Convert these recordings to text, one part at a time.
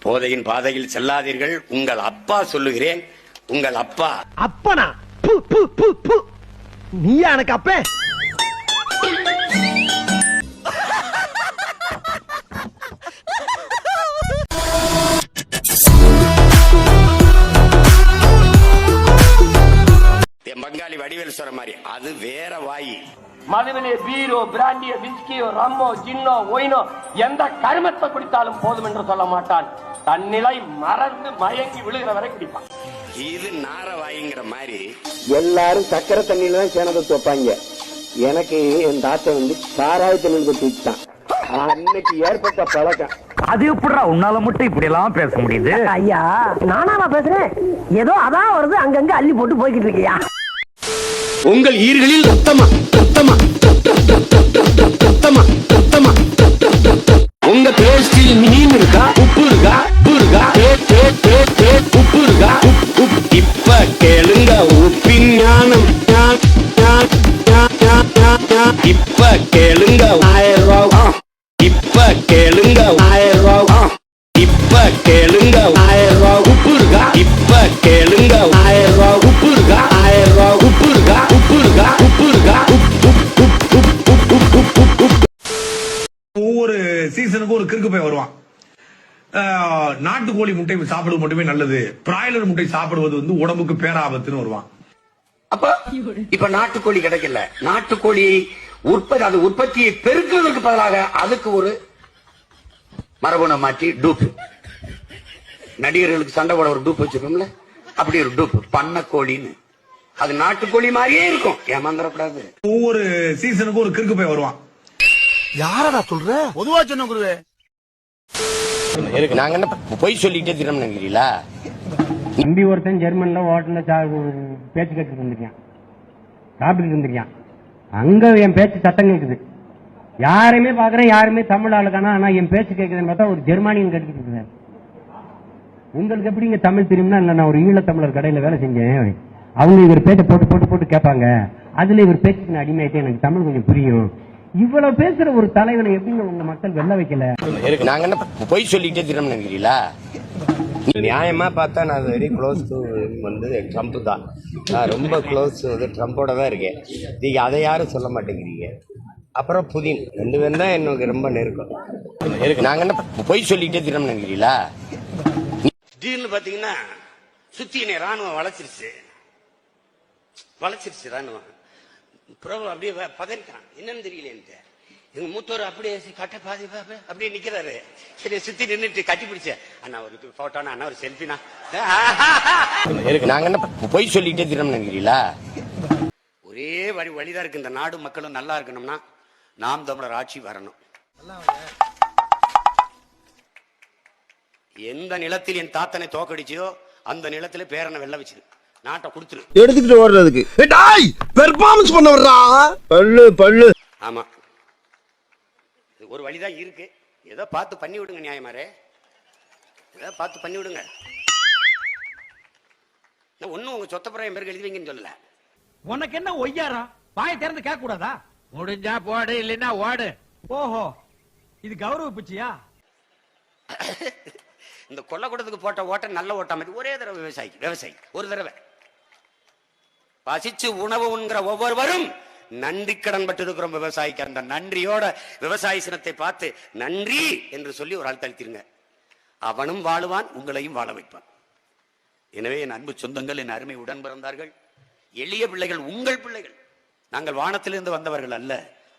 போதையின் பாதையில் செல்லாதீர்கள். உங்கள் அப்பா சொல்லுகிறேன். உங்கள் அப்பா. அப்பனா? பு, பு, பு, பு. நீயா எனக்கு அப்பே? பங்காளி வடிவேல் சொல்ற மாதிரி அது வேற வாயி. மதுவிலே பீரோ பிராண்டியோ விஸ்கியோ ரம்மோ ஜின்னோ ஒயினோ எந்த கருமத்தை குடித்தாலும் போதும் என்று சொல்ல மாட்டான். தன்னிலை மறந்து மயங்கி விழுகிற வரை குடிப்பான். இது நார வாயிங்கிற மாதிரி எல்லாரும் சக்கரை தண்ணியில தான் சேனத்தை துவைப்பாங்க எனக்கு என் தாத்தா வந்து சாராய தண்ணியில் கொட்டி வச்சுட்டான். அன்னைக்கு ஏற்பட்ட பழக்கம். அது எப்படிடா உன்னால மட்டும் இப்படி எல்லாம் பேச முடியுது? ஐயா நானாவா பேசுறேன்? ஏதோ அதான் வருது அங்கங்க அள்ளி போட்டு போய்கிட்டு இருக்கியா? உங்கள் ஈர்களில் ரத்தமா ரத்தமா ரத்தமா ரத்தமா உங்க பேஸ்டில் மீன் இருக்கா? உப்பு கிறுக்கு போய் வருவான்? நாட்டுக்கோழி முட்டை சாப்பிடுவது மட்டுமே நல்லது. பிராய்லர் முட்டை சாப்பிடுவது வந்து உடம்புக்கு பேராபத்துன்னு வருவான். அப்ப இப்ப நாட்டுக்கோழி கிடைக்கல. நாட்டுக்கோழி உற்பத்தி அது உற்பத்தியை பெருக்குவதற்கு பதிலாக அதுக்கு ஒரு மரபணு மாற்றி டூப் நடிகர்களுக்கு சண்டை போட ஒரு டூப் வச்சிருக்கோம்ல? அப்படி ஒரு டூப் பண்ணக்கோழின்னு. அது நாட்டுக்கோழி மாதிரியே இருக்கும். ஏமாந்துடக்கூடாது ஒவ்வொரு சீசனுக்கும் ஒரு கிறுக்கு போய் வருவான். யாரடா சொல்ற? பொதுவா சொன்ன குருவே நாங்க என்ன பொய் சொல்லிட்டே திரும்ப நினைக்கிறீங்களா? தம்பி ஒருத்தன் ஜெர்மன்ல ஹோட்டல்ல பேச்சு கேட்டுட்டு இருந்திருக்கான். சாப்பிட்டு இருந்திருக்கான். அங்க என் பேச்சு சத்தம் கேக்குது. யாரையுமே பாக்குறேன் யாருமே தமிழ் ஆளுக்கானா ஆனா என் பேச்சு கேக்குதுன்னு பார்த்தா ஒரு ஜெர்மானியன் கேட்டுக்கிட்டு இருக்கிறார் உங்களுக்கு எப்படி இங்க தமிழ் தெரியும்னா இல்ல நான் ஒரு ஈழத்தமிழர் கடையில வேலை செஞ்சேன். அவங்க இவர் பேச்சை போட்டு போட்டு போட்டு கேட்பாங்க. அதுல இவர் பேச்சுக்கு நான் அடிமையாயிட்டேன். எனக்கு தமிழ் கொஞ்சம் புரியும். இவ்வளவு பேசுற ஒரு தலைவனை எப்படிங்க உங்க மக்கள் வெல்ல வைக்கல? நாங்க என்ன பொய் சொல்லிட்டே தினம் நினைக்கிறீங்களா? நியாயமா பார்த்தா நான் வெரி க்ளோஸ் டு வந்து ட்ரம்ப் தான். நான் ரொம்ப க்ளோஸ் வந்து ட்ரம்போட தான் இருக்கேன். நீங்க அதை யாரும் சொல்ல மாட்டேங்கிறீங்க. அப்புறம் புதின். ரெண்டு பேரும் தான் எனக்கு ரொம்ப நெருக்கம். நாங்க என்ன பொய் சொல்லிட்டே தினம் நினைக்கிறீங்களா? திடீர்னு பாத்தீங்கன்னா சுத்தி என்னை ராணுவம் வளைச்சிருச்சு வளைச்சிருச்சு ராணுவம். பிரபு அப்படியே பதறிட்டான். என்னன்னு தெரியலேன்ட்டு எங்க மூத்தவர் அப்படியே கட்ட பாதி பா- பா- அப்படியே நிக்கிறாரு. சரி சுத்தி நின்னுட்டு கட்டி பிடிச்ச. அண்ணா ஒரு போட்டோனா அண்ணா ஒரு செல்ஃபினா நாங்க என்ன பொய் சொல்லிட்டே தினம் நினைக்கிறீங்களா? ஒரே வழி வழிதான் இருக்கு. இந்த நாடு மக்களும் நல்லா இருக்கணும்னா நாம் தமிழர் ஆட்சி வரணும். எந்த நிலத்தில் என் தாத்தனை தோக்கடிச்சோ அந்த நிலத்துல பேரனை வெள்ள வச்சிரு. நாட்டை கொடுத்துரு. எடுத்துக்கிட்டு ஓடுறதுக்கு. டாய் பெர்ஃபார்மன்ஸ் பண்ண வர்றா? பல்லு பல்லு. ஆமா. இது ஒரு வழிதான் இருக்கு. ஏதோ பார்த்து பண்ணி விடுங்க நியாயமாரே ஏதோ பார்த்து பண்ணி விடுங்க. நான் ஒன்னும் உங்க சொத்தப்புறம் என் பேருக்கு எழுதி வைங்கன்னு சொல்லல. உனக்கு என்ன ஒய்யாரம்? வாயை திறந்து கேட்க கூடாதா முடிஞ்சா போடு இல்லைன்னா ஓடு. ஓஹோ இது கௌரவ பிச்சையா? இந்த கொல்லக்கூடத்துக்கு போட்ட ஓட்டம் நல்ல ஓட்டம் ஒரே தடவை விவசாயிக்கு விவசாயி ஒரு தடவை. பசிச்சு உணவு உண்கிற ஒவ்வொருவரும் நன்றி கடன் பட்டிருக்கிறோம் விவசாயிக்கு. அந்த நன்றியோட விவசாய சினத்தை பார்த்து நன்றி என்று சொல்லி ஒரு ஆள் தளித்திருங்க அவனும் வாழுவான் உங்களையும் வாழ வைப்பான். எனவே என் அன்பு சொந்தங்கள் என் அருமை உடன் பிறந்தார்கள். எளிய பிள்ளைகள் உங்கள் பிள்ளைகள். நாங்கள் வானத்திலிருந்து வந்தவர்கள் அல்ல.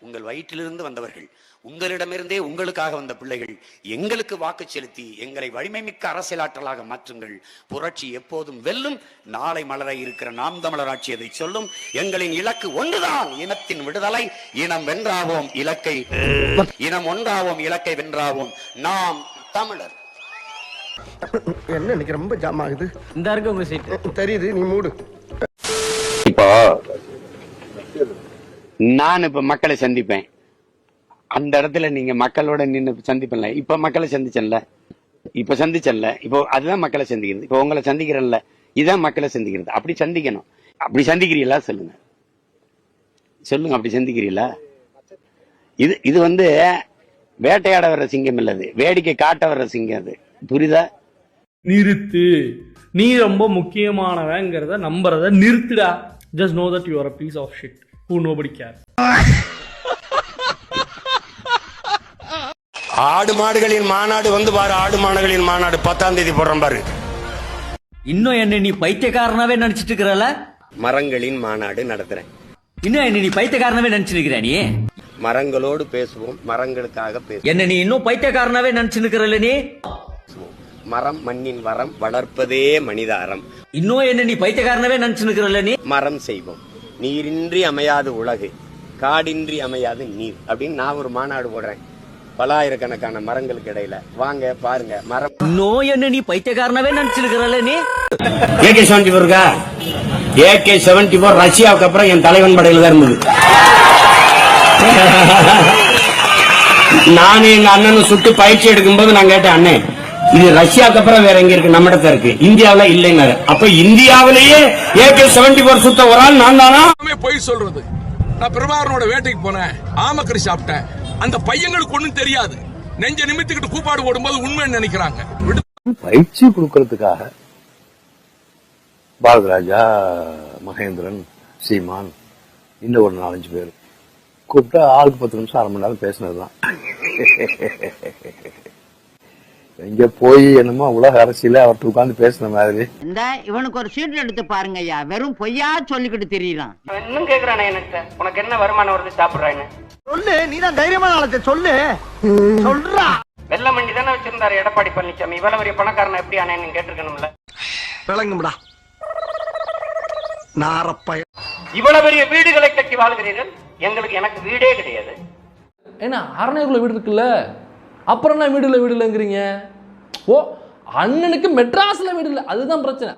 உங்கள் வயிற்றிலிருந்து வந்தவர்கள் உங்களிடமிருந்தே உங்களுக்காக வந்த பிள்ளைகள் எங்களுக்கு வாக்கு செலுத்தி எங்களை வலிமை மிக்க அரசியலாற்றலாக மாற்றுங்கள். புரட்சி எப்போதும் வெல்லும் நாளை மலர இருக்கிற நாம் தமிழர் ஆட்சி அதை சொல்லும். எங்களின் இலக்கு ஒன்றுதான் இனத்தின் விடுதலை இனம் வென்றாவோம் இலக்கை இனம் ஒன்றாவோம் இலக்கை வென்றாவோம் நாம் தமிழர். என்ன இன்னைக்கு ரொம்ப ஜாம் ஆகுது. இந்த இருக்கு உங்க சீட் தெரியுது நீ மூடு. இப்போ நான் இப்ப மக்களை சந்திப்பேன். அந்த இடத்துல நீங்க மக்களோட நின்று சந்திப்பேன்ல. இப்ப மக்களை சந்திச்சல இப்ப சந்திச்சல இப்போ அதுதான் மக்களை சந்திக்கிறது. இப்போ உங்களை சந்திக்கிறேன்ல. இதான் மக்களை சந்திக்கிறது. அப்படி சந்திக்கணும். அப்படி சந்திக்கிறீங்களா சொல்லுங்க. சொல்லுங்க. அப்படி சந்திக்கிறீங்களா இது இது வந்து வேட்டையாட வர்ற சிங்கம் இல்லது வேடிக்கை காட்ட வர்ற சிங்கம் அது. புரியுதா? நிறுத்து. நீ ரொம்ப முக்கியமானவங்கிறத நம்புறத நிறுத்துடா. Just know that you are a piece of shit who nobody care ஆடு மாடுகளின் மாநாடு வந்து பாரு ஆடு மாடுகளின் மாநாடு பத்தாம் தேதி போடுறோம் பாரு. இன்னும் என்ன நீ பைத்தியக்காரனாவே நினைச்சிட்டு இருக்கிறல மரங்களின் மாநாடு நடத்துறேன். இன்னும் என்ன நீ பைத்தியக்காரனாவே நினைச்சிட்டு இருக்கிற நீ? மரங்களோடு பேசுவோம் மரங்களுக்காக பேசுவோம். என்ன நீ இன்னும் பைத்தியக்காரனாவே நினைச்சிட்டு இருக்கிறல நீ? மரம் மண்ணின் வரம் வளர்ப்பதே மனிதாரம். இன்னும் என்ன நீ பைத்தியக்காரனாவே நினைச்சிட்டு இருக்கிறல நீ? மரம் செய்வோம். நீரின்றி அமையாது உலகு காடின்றி அமையாது நீர் அப்படின்னு நான் ஒரு மாநாடு போடுறேன். பலாயிரக்கணக்கான மரங்களுக்கு இடையில. வாங்க பாருங்க மரம். இன்னும் என்ன நீ பைத்தியக்காரனாவே நினைச்சிட்டு இருக்கிறல நீ ஏகே செவன்டி இருக்கா? ஏகே செவன்டி ஃபோர் ரஷ்யாவுக்கு அப்புறம் என் தலைவன் படையில தான் இருந்தது. நானும் எங்க அண்ணனும் சுட்டு பயிற்சி எடுக்கும்போது நான் கேட்டேன் அண்ணே இது ரஷ்யாவுக்கு அப்புறம் வேற எங்க இருக்கு? நம்ம இடத்துல இருக்கு. இந்தியாவுல இல்லைன்னாரு. அப்ப இந்தியாவிலேயே ஏகே செவன்டி ஃபோர் சுத்த ஒரு ஆள் நான் தானா? பொய் சொல்றது. நான் பிரபாகரனோட வேட்டைக்கு போனேன். ஆமக்கறி சாப்பிட்டேன். அந்த பையங்களுக்கு ஒண்ணும் தெரியாது. நெஞ்ச நிமித்திக்கிட்டு கூப்பாடு போடும்போது உண்மைன்னு நினைக்கிறாங்க. பயிற்சி கொடுக்கறதுக்காக பாரதராஜா மகேந்திரன் சீமான் இன்னும் ஒரு நாலஞ்சு பேர் கூப்பிட்டா ஆளுக்கு பத்து நிமிஷம் அரை மணி நேரம் பேசினதுதான். எங்க போய் என்னமோ உலக அரசியல அவர்கிட்ட உட்கார்ந்து பேசின மாதிரி. இந்த இவனுக்கு ஒரு சீட் எடுத்து பாருங்க ஐயா வெறும் பொய்யா சொல்லிக்கிட்டு தெரியலாம் இன்னும் கேக்குறானே எனக்கு உனக்கு என்ன வருமானம் வருது சாப்பிடுறான்னு சொல்லு நீதான் தைரியமான ஆளத்தை சொல்லு. சொல்றா. வெள்ள மண்டி தானே வச்சிருந்தாரு எடப்பாடி பழனிசாமி இவ்வளவு பெரிய பணக்காரனை எப்படி ஆனேன்னு கேட்டிருக்கணும்ல. விளங்கும்டா நாரப்பய இவ்வளவு பெரிய வீடுகளை கட்டி வாழ்கிறீர்கள்? எங்களுக்கு எனக்கு வீடே கிடையாது. ஏன்னா அரணைக்குள்ள வீடு இருக்குல்ல? அப்புறம் என்ன வீடு இல்லை வீடு இல்லைங்கிறீங்க ஓ அண்ணனுக்கு மெட்ராஸ்ல வீடு இல்லை அதுதான் பிரச்சனை.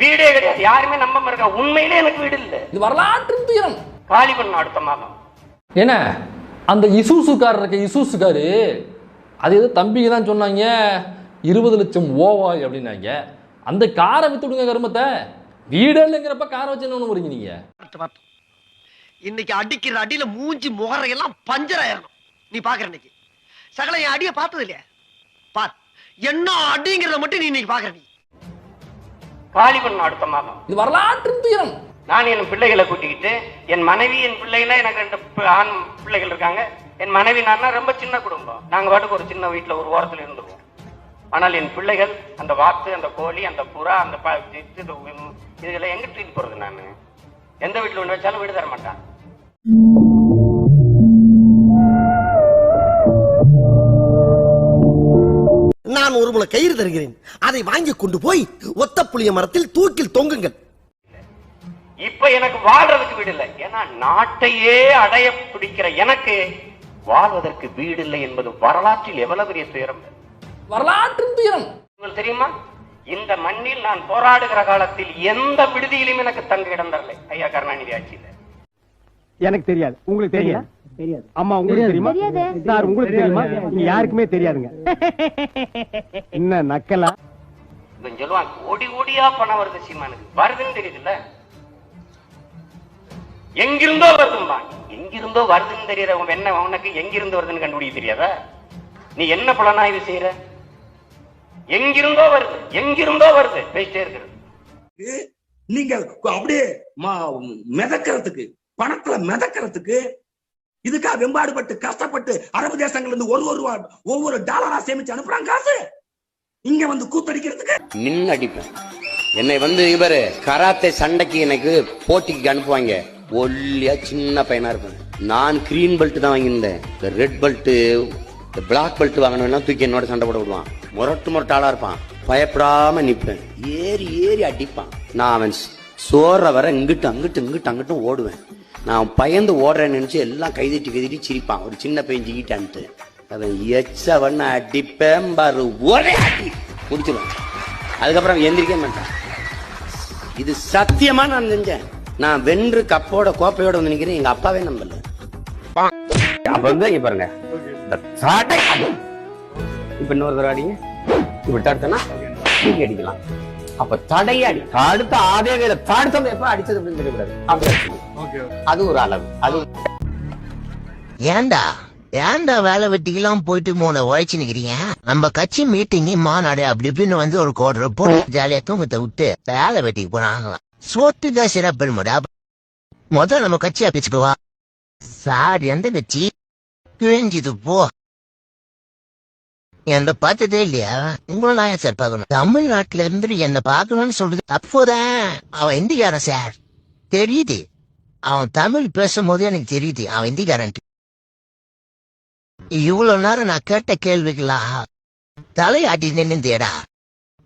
வீடே கிடையாது. யாருமே நம்ப மாட்டா உண்மையிலே எனக்கு வீடு இல்ல. இது வரலாற்று துயரம். காலி பண்ண அடுத்த மாதம் என்ன? அந்த இசூசுக்காரர் இருக்க இசூசுக்காரு அது ஏதோ தம்பிக்கு தான் சொன்னாங்க. இருபது லட்சம் ஓவாய் அப்படின்னாங்க. அந்த காரை வித்து விடுங்க கருமத்தை. வீடு இல்லைங்கிறப்ப காரை வச்சு என்ன போறீங்க நீங்க. இன்னைக்கு அடிக்கிற அடியில மூஞ்சி முகரையெல்லாம் பஞ்சர் ஆயிரணும். நீ பாக்குற இன்னைக்கு சகல என் அடிய பார்த்தது இல்லையா? பார் என்ன அடிங்கிறத மட்டும் நீ இன்னைக்கு பாக்குற நீ. காலி பண்ண அடுத்த மாதம். இது வரலாற்று துயரம். நான் என் பிள்ளைகளை கூட்டிக்கிட்டு என் மனைவி என் பிள்ளைனா எனக்கு ரெண்டு ஆண் பிள்ளைகள் இருக்காங்க. என் மனைவி நான் ரொம்ப சின்ன குடும்பம். நாங்க பாட்டுக்கு ஒரு சின்ன வீட்டுல ஒரு ஓரத்துல இருந்துருவோம். ஆனால் என் பிள்ளைகள் அந்த வாத்து அந்த கோழி அந்த புறா அந்த ப- இது- இது இதுகளை எங்க தூக்கி போறது நான்? எந்த வீட்டுல ஒண்ணு வச்சாலும் வீடு தர மாட்டான் நான் ஒரு முளை கயிறு தருகிறேன். அதை வாங்கி கொண்டு போய் ஒத்த புளிய மரத்தில் தூக்கில் தொங்குங்கள். இப்ப எனக்கு வாழ்றதுக்கு வீடு இல்லை. ஏன்னா நாட்டையே அடைய பிடிக்கிற எனக்கு வாழ்வதற்கு வீடு இல்லை என்பது வரலாற்றில் எவ்வளவு பெரிய துயரம்? வரலாற்று துயரம். உங்களுக்கு தெரியுமா? இந்த மண்ணில் நான் போராடுகிற காலத்தில் எந்த விடுதியிலும் எனக்கு தங்க இடம் தரலை. ஐயா கருணாநிதி ஆட்சியில. எனக்கு தெரியாது. உங்களுக்கு தெரியும்? தெரியாது. அம்மா உங்களுக்கு தெரியுமா? சார் உங்களுக்கு தெரியுமா? யாருக்குமே தெரியாதுங்க. என்ன நக்கலா? இவன் சொல்லுவான் கோடி கோடியா பணம் வருது சீமானுக்கு. வருதுன்னு தெரியுதுல்ல? எங்கிருந்தோ வருதும்பா எங்கிருந்தோ வருதுன்னு தெரியற என்ன உனக்கு எங்கிருந்து வருதுன்னு கண்டுபிடிக்க தெரியாதா? நீ என்ன புலனாய்வு செய்யற எங்கிருந்தோ வருது எங்கிருந்தோ வருது பேசிட்டே இருக்கிறது. நீங்க அப்படியே மிதக்கிறதுக்கு பணத்துல மிதக்கிறதுக்கு இதுக்கா வெம்பாடுபட்டு கஷ்டப்பட்டு அரபு தேசங்கள்ல இருந்து ஒரு ஒரு ஒவ்வொரு டாலரா சேமிச்சு அனுப்புறாங்க காசு. இங்க வந்து கூத்தடிக்கிறதுக்கு. நின்னு அடிப்பேன் என்னை வந்து இவரு கராத்தே சண்டைக்கு எனக்கு போட்டிக்கு அனுப்புவாங்க. ஒல்லியா சின்ன பையனா இருப்பேன். நான் கிரீன் பெல்ட் தான் வாங்கியிருந்தேன். ரெட் பெல்ட் இந்த பிளாக் பெல்ட் வாங்கணும்னா தூக்கி என்னோட சண்டை போட விடுவான். முரட்டு முரட்டாளா இருப்பான். பயப்படாம நிப்பேன். ஏறி ஏறி அடிப்பான். நான் அவன் சோற வர இங்கிட்டு அங்கிட்டு இங்கிட்டு அங்கிட்டும் ஓடுவேன். நான் பயந்து ஓடுறேன்னு நினச்சி எல்லாம் கைதட்டி கைதட்டி சிரிப்பான். ஒரு சின்ன பையன் ஜிகிட்டான்ட்டு. அவன் எச்சவன் அடிப்பேன் பாரு. ஒரே அடி! முடிச்சிடுவான் அதுக்கப்புறம் எந்திரிக்க மாட்டான். இது சத்தியமா நான் செஞ்சேன் நான் வென்று கப்போட கோப்பையோட வந்து நிக்கிறேன். எங்க அப்பாவே நம்பல. அப்ப வந்து பாருங்க. இப்ப இன்னொரு தடவை அடிங்க. இப்படி தடுத்தனா தூக்கி அடிக்கலாம். அப்ப தடையடி தடுத்த அதே வேலை தடுத்தவங்க எப்ப அடிச்சது அப்படின்னு சொல்லக்கூடாது அப்படி அடிச்சுக்கணும். அது ஒரு அளவு. அது ஏன்டா? ஏன்டா வேலை வெட்டிக்கெல்லாம் போயிட்டு மூணு உழைச்சு நிக்கிறீங்க? நம்ம கட்சி மீட்டிங் மாநாடு அப்படி இப்படின்னு வந்து ஒரு கோடு போட்டு ஜாலியா தூங்கத்தை விட்டு வேலை வெட்டிக்கு போனாங்களாம் சோத்துக்கா சிறப்பு முடா முதல்ல நம்ம கட்சியா பேச்சுக்குவா சார் எந்த கட்சி? கிழிஞ்சுது போ. என்ன பார்த்ததே இல்லையா? உங்களை நான் சார் பார்க்கணும்? தமிழ்நாட்டுல இருந்து என்ன பார்க்கணும்னு சொல்றது அப்போதான் அவன் இந்திக்காரன் சார் தெரியுது. அவன் தமிழ் பேசும்போது எனக்கு தெரியுது. அவன் இந்திக்காரன். இவ்வளவு நேரம் நான் கேட்ட கேள்விகளா தலையாட்டி நின்னுந்தேடா.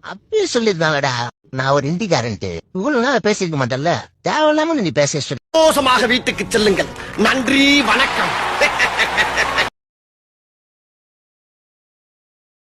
அப்பயே சொல்லிருந்தாங்கடா நான் ஒரு இந்திக்காரன்ட்டு. இவ்வளவு நேரம் பேசிருக்க மாட்டேன்ல. தேவையில்லாம நீ பேச சந்தோஷமாக வீட்டுக்கு செல்லுங்கள். நன்றி வணக்கம்.